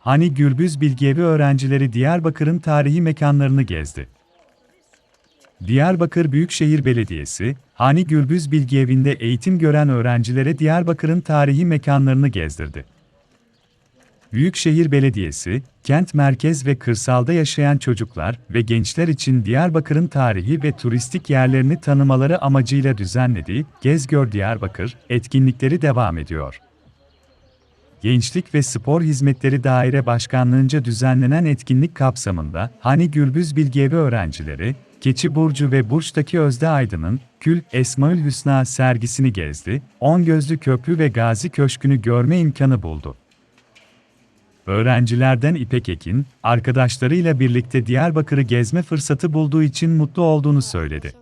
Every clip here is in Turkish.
Hani Gürbüz Bilgevi öğrencileri Diyarbakır'ın tarihi mekanlarını gezdi. Diyarbakır Büyükşehir Belediyesi, Hani Gürbüz Bilgevi'nde eğitim gören öğrencilere Diyarbakır'ın tarihi mekanlarını gezdirdi. Büyükşehir Belediyesi, kent merkez ve kırsalda yaşayan çocuklar ve gençler için Diyarbakır'ın tarihi ve turistik yerlerini tanımaları amacıyla düzenlediği Gez Gör Diyarbakır etkinlikleri devam ediyor. Gençlik ve Spor Hizmetleri Daire Başkanlığınca düzenlenen etkinlik kapsamında Hani Gürbüz Bilgevi öğrencileri, Keçi Burcu ve Burç'taki Özde Aydın'ın Kül Esmaül Hüsna sergisini gezdi, On Gözlü Köprü ve Gazi Köşkü'nü görme imkanı buldu. Öğrencilerden İpek Ekin, arkadaşlarıyla birlikte Diyarbakır'ı gezme fırsatı bulduğu için mutlu olduğunu söyledi.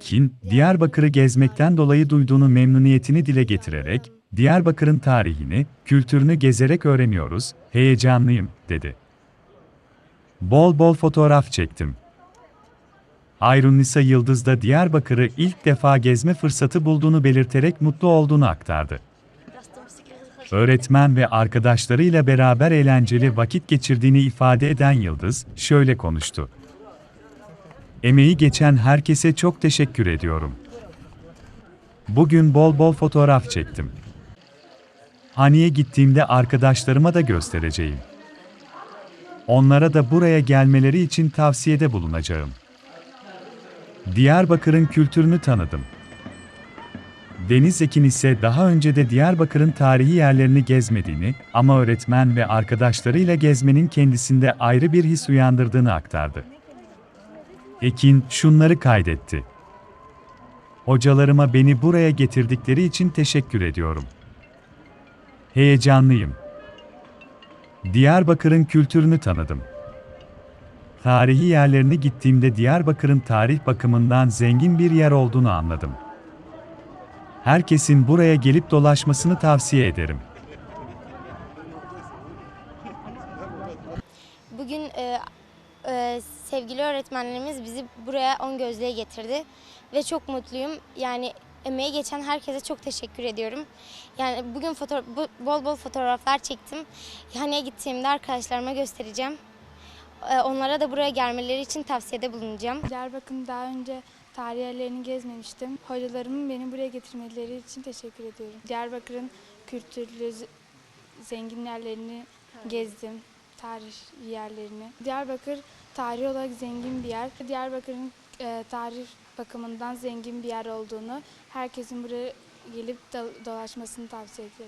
Kin, Diyarbakır'ı gezmekten dolayı duyduğunu memnuniyetini dile getirerek, Diyarbakır'ın tarihini, kültürünü gezerek öğreniyoruz, heyecanlıyım, dedi. Bol bol fotoğraf çektim. Ayrunisa Yıldız da Diyarbakır'ı ilk defa gezme fırsatı bulduğunu belirterek mutlu olduğunu aktardı. Öğretmen ve arkadaşlarıyla beraber eğlenceli vakit geçirdiğini ifade eden Yıldız, şöyle konuştu. Emeği geçen herkese çok teşekkür ediyorum. Bugün bol bol fotoğraf çektim. Haniye gittiğimde arkadaşlarıma da göstereceğim. Onlara da buraya gelmeleri için tavsiyede bulunacağım. Diyarbakır'ın kültürünü tanıdım. Deniz Ekin ise daha önce de Diyarbakır'ın tarihi yerlerini gezmediğini ama öğretmen ve arkadaşlarıyla gezmenin kendisinde ayrı bir his uyandırdığını aktardı. Ekin şunları kaydetti. Hocalarıma beni buraya getirdikleri için teşekkür ediyorum. Heyecanlıyım. Diyarbakır'ın kültürünü tanıdım. Tarihi yerlerine gittiğimde Diyarbakır'ın tarih bakımından zengin bir yer olduğunu anladım. Herkesin buraya gelip dolaşmasını tavsiye ederim. Bugün e, e, sevgili öğretmenlerimiz bizi buraya on gözlüğe getirdi ve çok mutluyum. Yani emeği geçen herkese çok teşekkür ediyorum. Yani bugün foto bu- bol bol fotoğraflar çektim. Haniye gittiğimde arkadaşlarıma göstereceğim. E, onlara da buraya gelmeleri için tavsiyede bulunacağım. Diyarbakır'ın daha önce tarihi yerlerini gezmemiştim. Hocalarımın beni buraya getirmeleri için teşekkür ediyorum. Diyarbakır'ın kültürlü, zengin yerlerini gezdim. Tarih yerlerini. Diyarbakır tarihi olarak zengin bir yer. Diyarbakır'ın e, tarih bakımından zengin bir yer olduğunu, herkesin buraya gelip do- dolaşmasını tavsiye ediyorum.